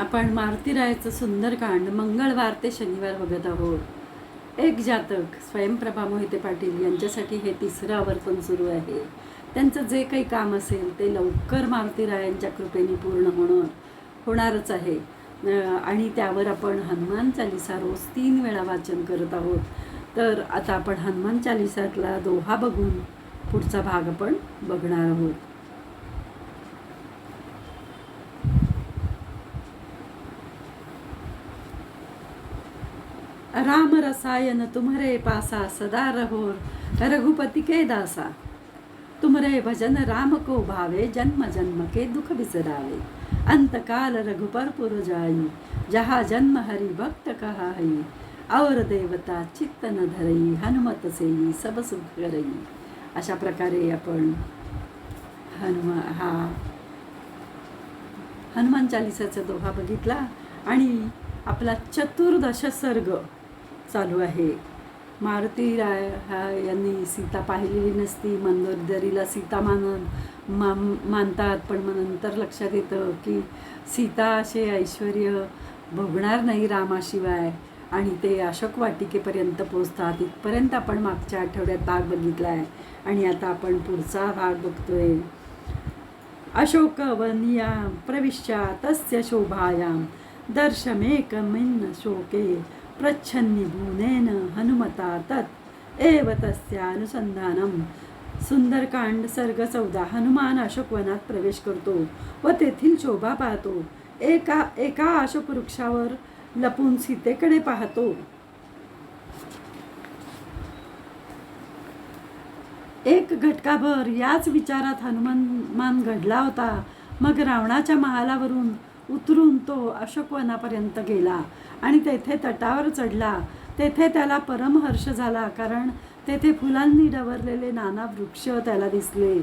आपण मारुतीरायाचं सुंदरकांड मंगळवार ते शनिवार बघत आहोत. एक जातक स्वयंप्रभा मोहिते पाटील यांच्यासाठी हे तिसरं आवर्तन सुरू आहे. त्यांचं जे काही काम असेल ते लवकर मारुतीरायांच्या कृपेने पूर्ण होणं होणारच आहे. आणि त्यावर आपण हनुमान चालिसा रोज तीन वेळा वाचन करत आहोत. तर आता आपण हनुमान चालिसातला दोहा बघून पुढचा भाग आपण बघणार आहोत. राम रसायन तुम्हरे पासा सदा रहोर रघुपति के दासा। तुम्हरे भजन राम को भावे जन्म जन्म के दुख बिसरावे। अंतकाल रघुपर पुर जाई जहाँ जन्म हरि भक्त कहाई। और देवता चित्त न धरई हनुमत सेई सब सुख करई। अशा प्रकारे आपण हनुमा हा हनुमान चालिसाचा दोहा बघितला आणि आपला चतुर्दश सर्ग चालू आहे. मारुती राय हा यांनी सीता पाहिलेली नसती मंदोदरीला सीता मान मा मानतात. पण मग नंतर लक्षात येतं की सीता असे ऐश्वर भोगणार नाही रामाशिवाय. आणि ते अशोक वाटिकेपर्यंत पोचतात इथपर्यंत आपण मागच्या आठवड्यात भाग बघितला आहे आणि आता आपण पुढचा भाग बघतोय. अशोकवनिया प्रविश्या तस्य शोभायाम दर्शमेकमिन शोके. प्रच्छन्निभूनेन हनुमता तत् एव तस्यानुसंधानम सुंदरकांड सर्ग चौदा हनुमान अशोकवनात प्रवेश करतो व तेथील शोभा पाहतो। एका एका अशोक वृक्षावर लपून सीतेकडे पाहतो। एक घटकाभर याच विचारात हनुमान घडला होता मग रावणाच्या महालावरून उतरून तो अशोकवनापर्यंत गेला आणि तेथे तटावर चढला. तेथे त्याला परमहर्ष झाला कारण तेथे फुलांनी डवरलेले नाना वृक्ष त्याला दिसले.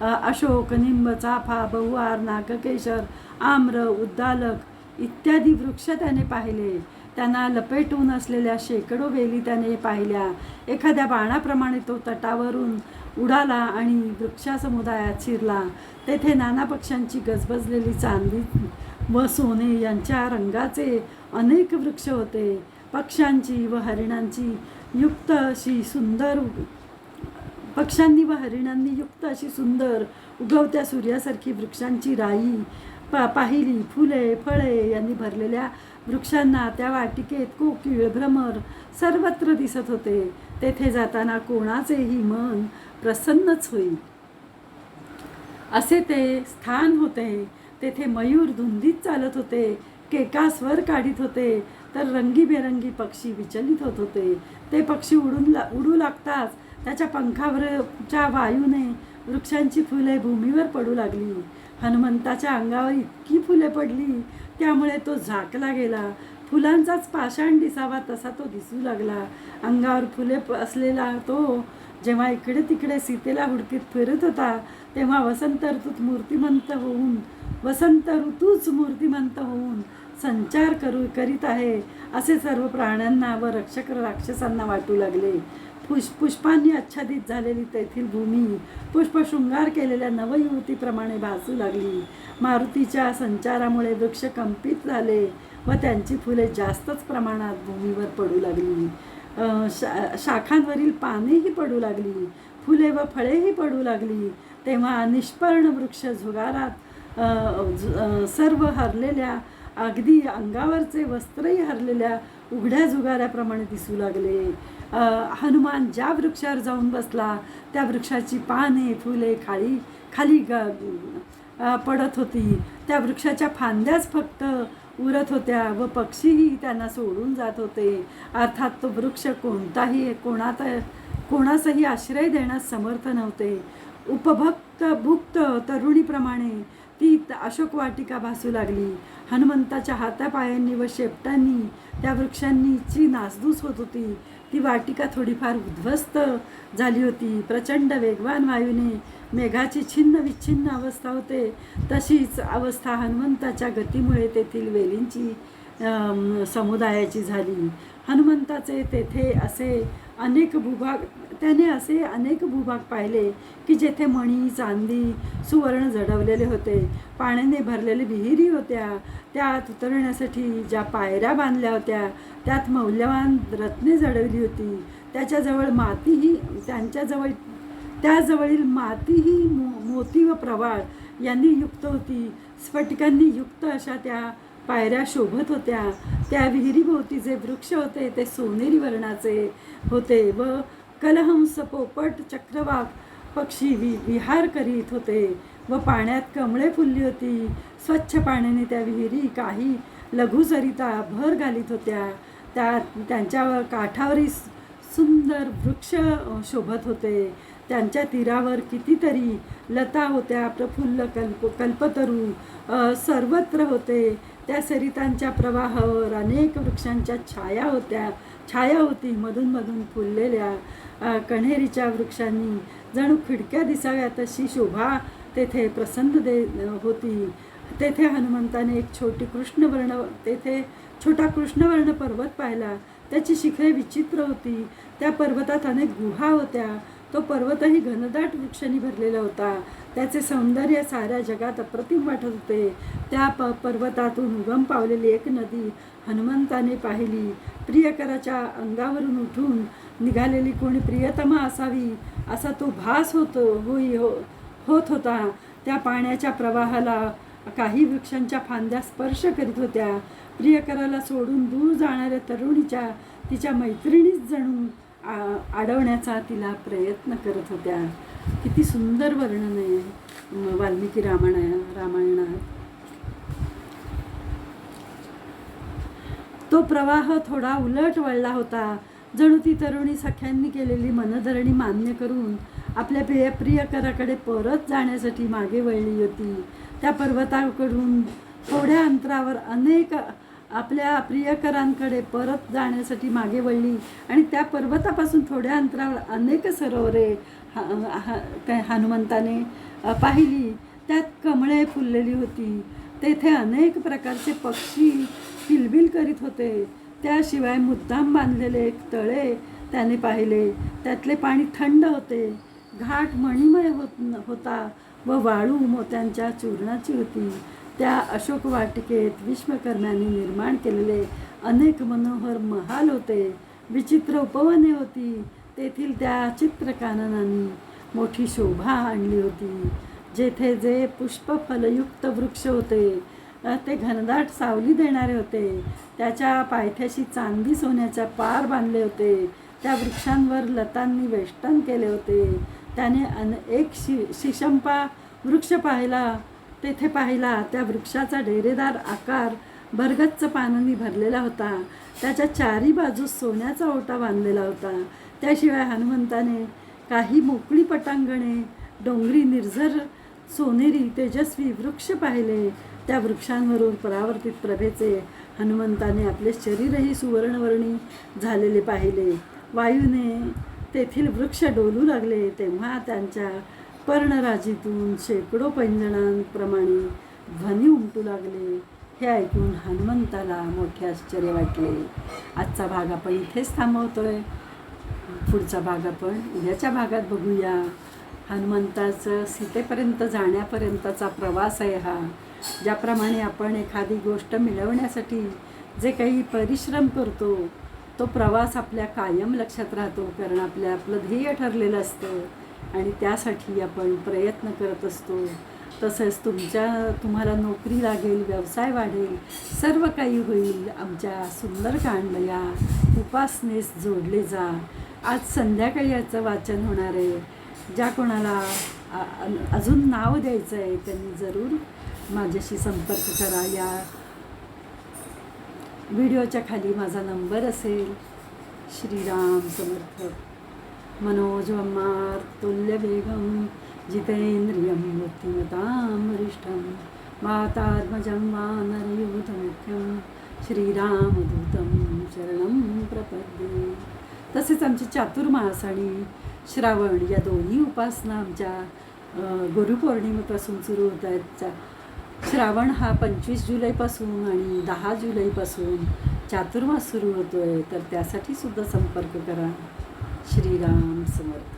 अशोक निंब चाफा बहुवार नागकेशर आम्र उद्दालक इत्यादी वृक्ष त्याने पाहिले. त्यांना लपेटून असलेल्या शेकडो वेली त्याने पाहिल्या. एखाद्या बाणाप्रमाणे तो तटावरून उडाला आणि वृक्षासमुदायात शिरला. तेथे नाना पक्ष्यांची गजबजलेली चांदी व सोने यांच्या रंगाचे अनेक वृक्ष होते. पक्ष्यांची व हरिणांची युक्त अशी सुंदर पक्ष्यांनी व हरिणांनी युक्त अशी सुंदर उगवत्या सूर्यासारखी वृक्षांची राई पा पाहिली. फुले फळे यांनी भरलेल्या वृक्षांना त्या वाटिकेत कोकिळ भ्रमर सर्वत्र दिसत होते. तेथे जाताना कोणाचेही मन प्रसन्नच होईल. असे ते स्थान होते. तेथे मयूर धुंदीत चालत होते केका स्वर काढीत होते तर रंगीबेरंगी पक्षी विचलित होत होते. ते पक्षी उडून ला उडू लागताच त्याच्या पंखावरच्या वायूने वृक्षांची फुले भूमीवर पडू लागली. हनुमंताच्या अंगावर इतकी फुले पडली त्यामुळे तो झाकला गेला. फुलांचाच पाषाण दिसावा तसा तो दिसू लागला. अंगावर फुले असलेला तो जेव्हा इकडे तिकडे सीतेला हुडकीत फिरत होता तेव्हा वसंत ऋतूत मूर्तिमंत होऊन वसंत ऋतूच मूर्तिमंत होऊन संचार करू करीत आहे असे सर्व प्राण्यांना व रक्षक राक्षसांना वाटू लागले. पुष पुष्पांनी आच्छादित झालेली तेथील भूमी पुष्पशृंगार केलेल्या नवयुवतीप्रमाणे भासू लागली. मारुतीच्या संचारामुळे वृक्ष कंपित झाले व त्यांची फुले जास्तच प्रमाणात भूमीवर पडू लागली. शा शाखांवरील पानेही पडू लागली फुले व फळेही पडू लागली. तेव्हा निष्पर्ण वृक्ष झुगारात झु- सर्व हरलेल्या अगदी अंगावरचे वस्त्रही हरलेल्या उघड्या जुगाऱ्याप्रमाणे दिसू लागले. हनुमान ज्या वृक्षावर जाऊन बसला त्या वृक्षाची पाने फुले खाली खाली ग पडत होती. त्या वृक्षाच्या फांद्याच फक्त उरत होत्या व पक्षीही त्यांना सोडून जात होते. अर्थात तो वृक्ष कोणताही कोणात कोणाचाही आश्रय देण्यास समर्थ नव्हते. उपभक्त भुक्त तरुणीप्रमाणे ती अशोक वाटिका भासू लागली. हनुमंताच्या हातापायांनी व शेपटांनी त्या वृक्षांनीची नासधूस होत होती ती वाटिका थोडीफार उद्ध्वस्त झाली होती. प्रचंड वेगवान वायूने मेघाची छिन्न विच्छिन्न अवस्था होते. तशीच अवस्था हनुमंताच्या गतीमुळे तेथील वेलींची समुदायाची झाली. हनुमंताचे तेथे असे अनेक भूभाग त्याने असे अनेक भूभाग पाहिले की जेथे मणी चांदी सुवर्ण जडवलेले होते पाण्याने भरलेले विहिरी होत्या त्यात उतरण्यासाठी ज्या पायऱ्या बांधल्या होत्या त्यात मौल्यवान रत्ने जडवली होती. त्याच्याजवळ मातीही त्यांच्याजवळ त्याजवळील मातीही मो मोती व प्रवाळ यांनी युक्त होती. स्फटिकांनी युक्त अशा त्या पायऱ्या शोभत होत्या. त्या विहिरीभोवती जे वृक्ष होते ते सोनेरी वर्णाचे होते व कलहंस पोपट चक्रवाक पक्षी वि विहार करीत होते व पाण्यात कमळे फुलली होती. स्वच्छ पाण्याने त्या विहिरी काही लघुसरिता भर घालीत होत्या. त्या त्यांच्या काठावरील सुंदर वृक्ष शोभत होते. त्यांच्या तीरावर कितीतरी लता होत्या. प्रफुल्ल कल्प कल्पतरू सर्वत्र होते. त्या सरितांच्या प्रवाहावर अनेक वृक्षांच्या छाया होत्या. छाया होती. मधून मधून फुललेल्या कण्हेरीच्या वृक्षांनी. जणू खिडक्या दिसाव्या तशी शोभा. तेथे प्रसन्न दे होती. तेथे हनुमंताने एक छोटी कृष्णवर्ण तेथे छोटा कृष्णवर्ण पर्वत पाहिला. त्याची शिखरे विचित्र होती. त्या पर्वतात अनेक गुहा होत्या. तो पर्वतही घनदाट वृक्षांनी भरलेला होता. त्याचे सौंदर्य साऱ्या जगात अप्रतिम वाटत होते. त्या प पर्वतातून उगम पावलेली एक नदी हनुमंताने पाहिली. प्रियकराच्या अंगावरून उठून निघालेली कोणी प्रियतमा असावी असा तो भास होतो होई हो होत होता. त्या पाण्याच्या प्रवाहाला काही वृक्षांच्या फांद्या स्पर्श करीत होत्या. प्रियकराला सोडून दूर जाणाऱ्या तरुणीच्या तिच्या मैत्रिणीच जणू आ- अडवण्याचा तिला प्रयत्न करत होत्या. किती सुंदर वर्णन आहे वाल्मिकी रामायण रामायणात. तो प्रवाह थोडा उलट वळला होता. जणू ती तरुणी सख्यांनी केलेली मनधरणी मान्य करून आपल्या प्रिय प्रियकराकडे परत जाण्यासाठी मागे वळली होती. त्या पर्वताकडून थोड्या अंतरावर अनेक आपल्या प्रियकरांकडे परत जाण्यासाठी मागे वळली आणि त्या पर्वतापासून थोड्या अंतरावर अनेक सरोवरे हा- हा- हनुमंताने पाहिली. त्यात कमळे फुललेली होती. तेथे अनेक प्रकारचे पक्षी किलबिल करीत होते. त्याशिवाय मुद्दाम बांधलेले एक तळे त्याने पाहिले. त्यातले पाणी थंड होते. घाट मणिमय होत होता व वाळू मोत्यांच्या चूर्णाची होती. त्या अशोक वाटिकेत विश्वकर्म्याने निर्माण केलेले अनेक मनोहर महाल होते. विचित्र उपवने होती. तेथील त्या चित्रकाननांनी मोठी शोभा आणली होती. जेथे जे पुष्पफलयुक्त वृक्ष होते ते घनदाट सावली देणारे होते. त्याच्या पायथ्याशी चांदी सोन्याच्या पार बांधले होते. त्या वृक्षांवर लतांनी वेष्टन केले होते. त्याने अन एक शि शिशंपा वृक्ष पाहिला. तेथे पाहिला त्या वृक्षाचा डेरेदार आकार भरगच्च पानांनी भरलेला होता. त्याच्या चारी बाजूस सोन्याचा ओटा बांधलेला होता. त्याशिवाय हनुमंताने काही मोकळी पटांगणे डोंगरी निर्झर सोनेरी तेजस्वी वृक्ष पाहिले. त्या वृक्षांवरून परावर्तित प्रभेचे हनुमंताने आपले शरीरही सुवर्णवर्णी झालेले पाहिले. वायूने तेथील वृक्ष डोलू लागले तेव्हा त्यांच्या पर्णराजीतून शेकडो पैंजणांप्रमाणे ध्वनी उमटू लागले. हे ऐकून हनुमंताला मोठे आश्चर्य वाटले. आजचा भाग आपण इथेच थांबवतोय. पुढचा भाग आपण उद्याच्या भागात बघूया. हनुमंताचं सीतेपर्यंत जाण्यापर्यंतचा प्रवास आहे हा. ज्याप्रमाणे आपण एखादी गोष्ट मिळवण्यासाठी जे काही परिश्रम करतो तो प्रवास आपल्या कायम लक्षात राहतो कारण आपल्या आपलं ध्येय ठरलेलं असतं आणि त्यासाठी आपण प्रयत्न करत असतो. तसंच तुमच्या तुम्हाला नोकरी लागेल व्यवसाय वाढेल सर्व काही होईल. आमच्या सुंदरकांड या उपासनेस जोडले जा. आज संध्याकाळी याचं वाचन होणार आहे. ज्या कोणाला अजून नाव द्यायचं आहे त्यांनी जरूर माझ्याशी संपर्क करा. या व्हिडिओच्या खाली माझा नंबर असेल. श्रीराम समर्थ मनोज अम्मार तुल्य बेगम जितेंद्रियम मूर्तिमतामरिष्ठम मातात्मजं वानरयूथमुख्यं श्रीरामदूतं शरणं प्रपद्ये. तसेच आमचे चातुर्मास आणि श्रावण या दोन्ही उपासना आमच्या गुरुपौर्णिमेपासून सुरू होत आहेत. चा श्रावण हा पंचवीस जुलैपासून आणि दहा जुलैपासून चातुर्मास सुरू होतो आहे तर त्यासाठी सुद्धा संपर्क करा. श्रीराम समर्थ.